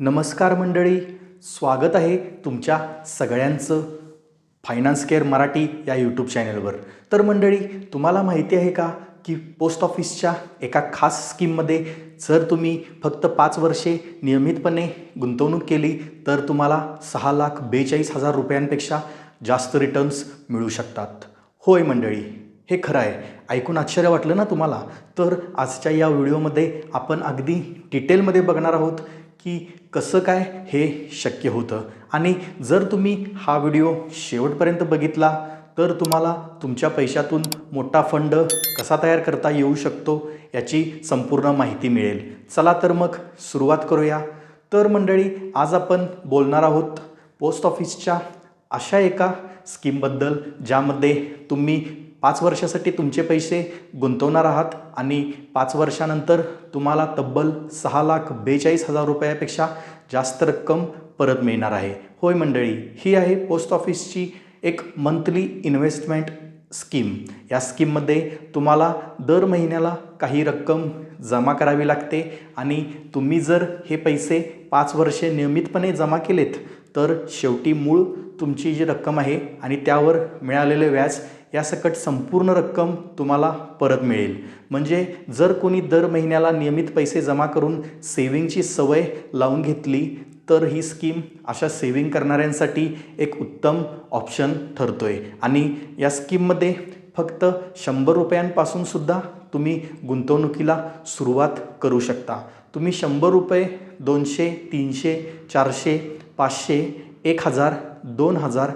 नमस्कार मंडळी स्वागत आहे तुमच्या सगळ्यांचं फायनान्स केअर मराठी या यूट्यूब चॅनलवर तर मंडळी तुम्हाला माहिती आहे का की पोस्ट ऑफिसच्या एका खास स्कीममध्ये जर तुम्ही फक्त पाच वर्षे नियमितपणे गुंतवणूक केली तर तुम्हाला सहा लाख बेचाळीस हजार रुपयांपेक्षा जास्त रिटर्न्स मिळू शकतात. होय मंडळी हे खरं आहे. ऐकून आश्चर्य वाटलं ना तुम्हाला? तर आजच्या या व्हिडिओमध्ये आपण अगदी डिटेलमध्ये बघणार आहोत की कसं काय हे शक्य होतं? आणि जर तुम्ही हा व्हिडिओ शेवटपर्यंत बघितला तर तुम्हाला तुमच्या पैशातून मोठा फंड कसा तयार करता येऊ शकतो याची संपूर्ण माहिती मिळेल. चला तर मग सुरुवात करूया. तर मंडळी आज आपण बोलणार आहोत पोस्ट ऑफिसच्या अशा एका स्कीमबद्दल ज्यामध्ये तुम्ही पाच वर्षासाठी तुमचे पैसे गुंतवणार आहात आणि पाच वर्षानंतर तुम्हाला तब्बल सहा लाख बेचाळीस हजार रुपयापेक्षा जास्त रक्कम परत मिळणार आहे. होय मंडळी ही आहे पोस्ट ऑफिसची एक मंथली इन्व्हेस्टमेंट स्कीम. या स्कीममध्ये तुम्हाला दर महिन्याला काही रक्कम जमा करावी लागते आणि तुम्ही जर हे पैसे पाच वर्षे नियमितपणे जमा केलेत तर शेवटी मूळ तुमची जी रक्कम आहे आणि त्यावर मिळालेले व्याज यासकट संपूर्ण रक्कम तुम्हाला परत मिळेल. म्हणजे जर कोणी दर महिन्याला नियमित पैसे जमा करून सेविंगची सवय लावून घेतली तर ही स्कीम अशा सेविंग करणाऱ्यांसाठी एक उत्तम ऑप्शन ठरतो आहे आणि या स्कीममध्ये फक्त शंभर रुपयांपासून सुद्धा तुम्ही गुंतवणुकीला सुरुवात करू शकता. तुम्ही शंभर रुपये दोनशे तीनशे चारशे पाचशे एक हजार दोन हजार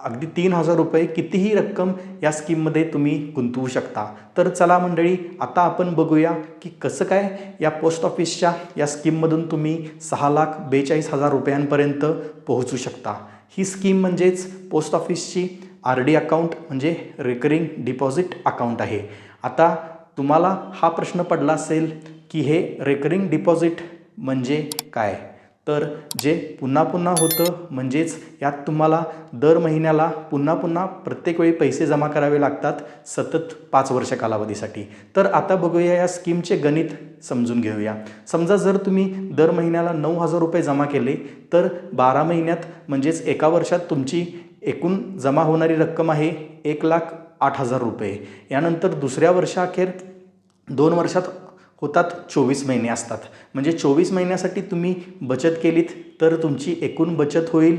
अगदी तीन हजार रुपये कितीही रक्कम या स्कीममध्ये तुम्ही गुंतवू शकता. तर चला मंडळी आता आपण बघूया की कसं काय या पोस्ट ऑफिसच्या या स्कीममधून तुम्ही सहा लाख बेचाळीस हजार रुपयांपर्यंत पोहोचू शकता. ही स्कीम म्हणजेच पोस्ट ऑफिसची आर डी अकाउंट म्हणजे रिकरिंग डिपॉझिट अकाउंट आहे. आता तुम्हाला हा प्रश्न पडला असेल की हे रेकरिंग डिपॉझिट म्हणजे काय? तर जे पुन्हा पुन्हा होतं म्हणजेच यात तुम्हाला दर महिन्याला पुन्हा पुन्हा प्रत्येक वेळी पैसे जमा करावे लागतात सतत पाच वर्ष कालावधीसाठी. तर आता बघूया या स्कीमचे गणित समजून घेऊया. समजा जर तुम्ही दर महिन्याला नऊ हजार रुपये जमा केले तर बारा महिन्यात म्हणजेच एका वर्षात तुमची एकूण जमा होणारी रक्कम आहे एक लाख आठ हजार रुपये. यानंतर दुसऱ्या वर्षाअखेर दोन वर्षात होतात चोवीस महिने असतात. म्हणजे चोवीस महिन्यासाठी तुम्ही बचत केलीत तर तुमची एकूण बचत होईल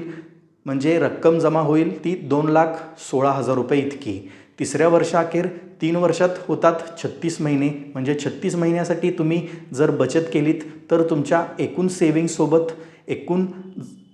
म्हणजे रक्कम जमा होईल ती दोन लाख सोळा हजार रुपये इतकी. तिसऱ्या वर्षाअखेर तीन वर्षात होतात छत्तीस महिने. म्हणजे छत्तीस महिन्यासाठी तुम्ही जर बचत केलीत तर तुमच्या एकूण सेविंगसोबत एकूण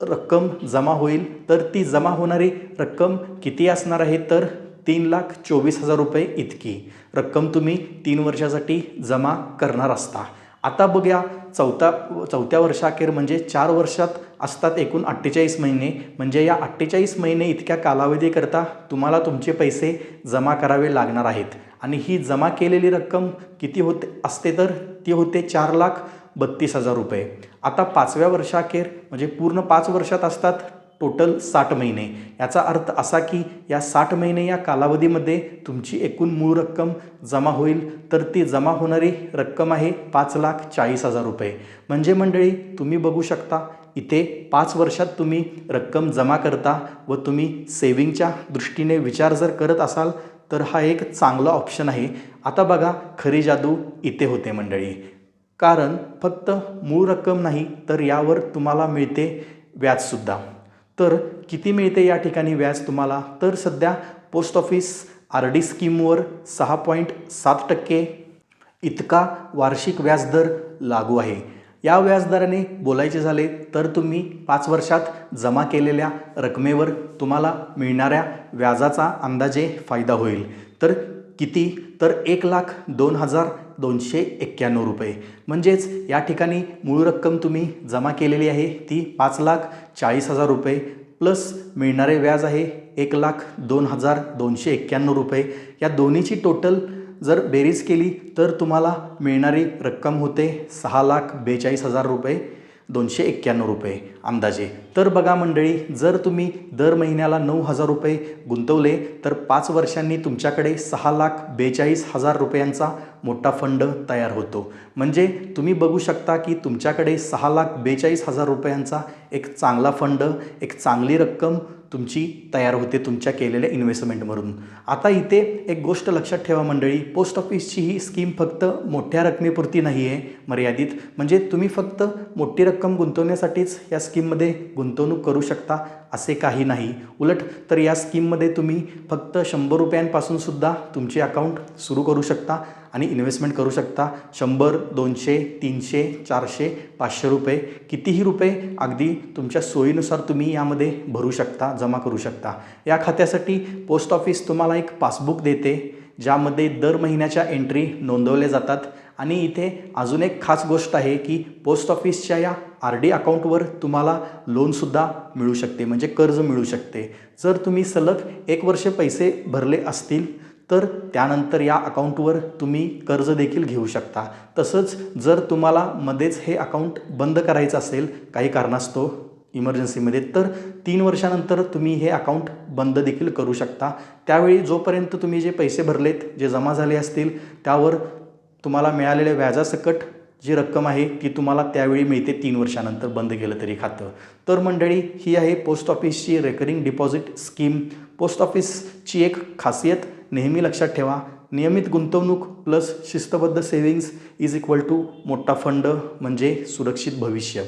रक्कम जमा होईल. तर ती जमा होणारी रक्कम किती असणार आहे? तर तीन लाख चोवीस हजार रुपये इतकी. रक्कम तुम्ही तीन वर्षासाठी जमा करणार असता. आता बघूया चौथा चौथ्या वर्षाखेर म्हणजे चार वर्षात असतात एकूण अठ्ठेचाळीस महिने. म्हणजे या अठ्ठेचाळीस महिने इतक्या कालावधीकरता तुम्हाला तुमचे पैसे जमा करावे लागणार आहेत. आणि ही जमा केलेली रक्कम किती होते असते तर? ती होते चार लाख बत्तीस हजार रुपये. आता पाचव्या वर्षाखेर म्हणजे पूर्ण पाच वर्षात असतात टोटल साठ महिने. याचा अर्थ असा की या साठ महिने या कालावधीमध्ये तुमची एकूण मूळ रक्कम जमा होईल. तर ती जमा होणारी रक्कम आहे पाच लाख चाळीस हजार रुपये. म्हणजे मंडळी तुम्ही बघू शकता इथे पाच वर्षात तुम्ही रक्कम जमा करता व तुम्ही सेविंगच्या दृष्टीने विचार जर करत असाल तर हा एक चांगला ऑप्शन आहे. आता बघा खरी जादू इथे होते मंडळी. कारण फक्त मूळ रक्कम नाही तर यावर तुम्हाला मिळते व्याजसुद्धा. तर किती मिळते या ठिकाणी व्याज तुम्हाला? तर सध्या पोस्ट ऑफिस आर डी स्कीमवर सहा पॉईंट सात टक्के इतका वार्षिक व्याजदर लागू आहे. या व्याजदराने बोलायचे झाले तर तुम्ही पाच वर्षात जमा केलेल्या रकमेवर तुम्हाला मिळणाऱ्या व्याजाचा अंदाजे फायदा होईल. तर किती? तर एक लाख दोन हजार दोनशे एक्क्याण्णव रुपये. म्हणजेच या ठिकाणी मूळ रक्कम तुम्ही जमा केलेली आहे ती पाच लाख चाळीस हजार रुपये प्लस मिळणारे व्याज आहे एक लाख दोन हजार दोनशे एक्क्याण्णव रुपये. या दोन्हीची टोटल जर बेरीज केली तर तुम्हाला मिळणारी रक्कम होते सहा लाख बेचाळीस हजार रुपये. दोनशे एक्क्याण्णव रुपये अंदाजे. तर बघा मंडळी जर तुम्ही दर महिन्याला नऊ हजार रुपये गुंतवले तर पाच वर्षांनी तुमच्याकडे सहा लाख बेचाळीस हजार रुपयांचा मोठा फंड तयार होतो. म्हणजे तुम्ही बघू शकता की तुमच्याकडे सहा लाख बेचाळीस हजार रुपयांचा एक चांगला फंड एक चांगली रक्कम तुमची तयार होते तुमच्या केलेल्या इन्व्हेस्टमेंटमधून. आता इथे एक गोष्ट लक्षात ठेवा मंडळी पोस्ट ऑफिसची ही स्कीम फक्त मोठ्या रकमेपुरती नाही आहे मर्यादित. म्हणजे तुम्ही फक्त मोठी रक्कम गुंतवण्यासाठीच या स्कीममध्ये गुंतवणूक करू शकता असे काही नाही. उलट तर या स्कीममध्ये तुम्ही फक्त शंभर रुपयांपासूनसुद्धा तुमचे अकाउंट सुरू करू शकता. आणि इन्व्हेस्टमेंट करू शकता. शंभर दोनशे तीनशे चारशे पाचशे रुपये. कितीही रुपये अगदी तुमच्या सोयीनुसार तुम्ही यामध्ये भरू शकता जमा करू शकता. या खात्यासाठी पोस्ट ऑफिस तुम्हाला एक पासबुक देते ज्यामध्ये दर महिन्याच्या एंट्री नोंदवल्या जातात. आणि इथे अजून एक खास गोष्ट आहे की पोस्ट ऑफिसच्या या आर डी अकाउंटवर तुम्हाला लोनसुद्धा मिळू शकते म्हणजे कर्ज मिळू शकते. जर तुम्ही सलग एक वर्ष पैसे भरले असतील तर त्यानंतर या अकाउंटवर तुम्ही कर्ज देखील घेऊ शकता. तसंच जर तुम्हाला मध्येच हे अकाउंट बंद करायचं असेल काही कारणास्तव इमर्जन्सीमध्ये तर तीन वर्षानंतर तुम्ही हे अकाउंट बंद देखील करू शकता. त्यावेळी जोपर्यंत तुम्ही जे पैसे भरलेत जे जमा झाले असतील त्यावर तुम्हाला मिळालेल्या व्याजासकट जी रक्कम आहे ती तुम्हाला त्यावेळी मिळते तीन वर्षानंतर बंद केलं तरी खातं. तर मंडळी ही आहे पोस्ट ऑफिसची रेकरिंग डिपॉझिट स्कीम पोस्ट ऑफिसची एक खासियत नेहमी लक्षात ठेवा नियमित गुंतवणूक प्लस शिस्तबद्ध सेव्हिंग्ज इज इक्वल टू मोठा फंड म्हणजे सुरक्षित भविष्य.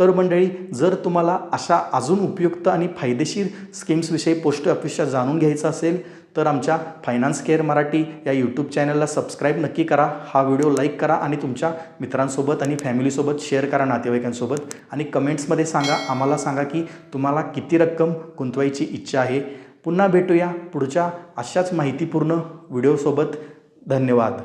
तर मंडळी जर तुम्हाला अशा अजून उपयुक्त आणि फायदेशीर स्कीम्सविषयी पोस्ट ऑफिसच्या जाणून घ्यायचं असेल तर आमच्या फायनान्स केअर मराठी या यूट्यूब चॅनलला सबस्क्राईब नक्की करा. हा व्हिडिओ लाईक करा आणि तुमच्या मित्रांसोबत आणि फॅमिलीसोबत शेअर करा नातेवाईकांसोबत. आणि कमेंट्समध्ये सांगा आम्हाला सांगा की तुम्हाला किती रक्कम गुंतवायची इच्छा आहे. पुन्हा भेटूया पुढच्या अशाच माहितीपूर्ण व्हिडिओसोबत धन्यवाद.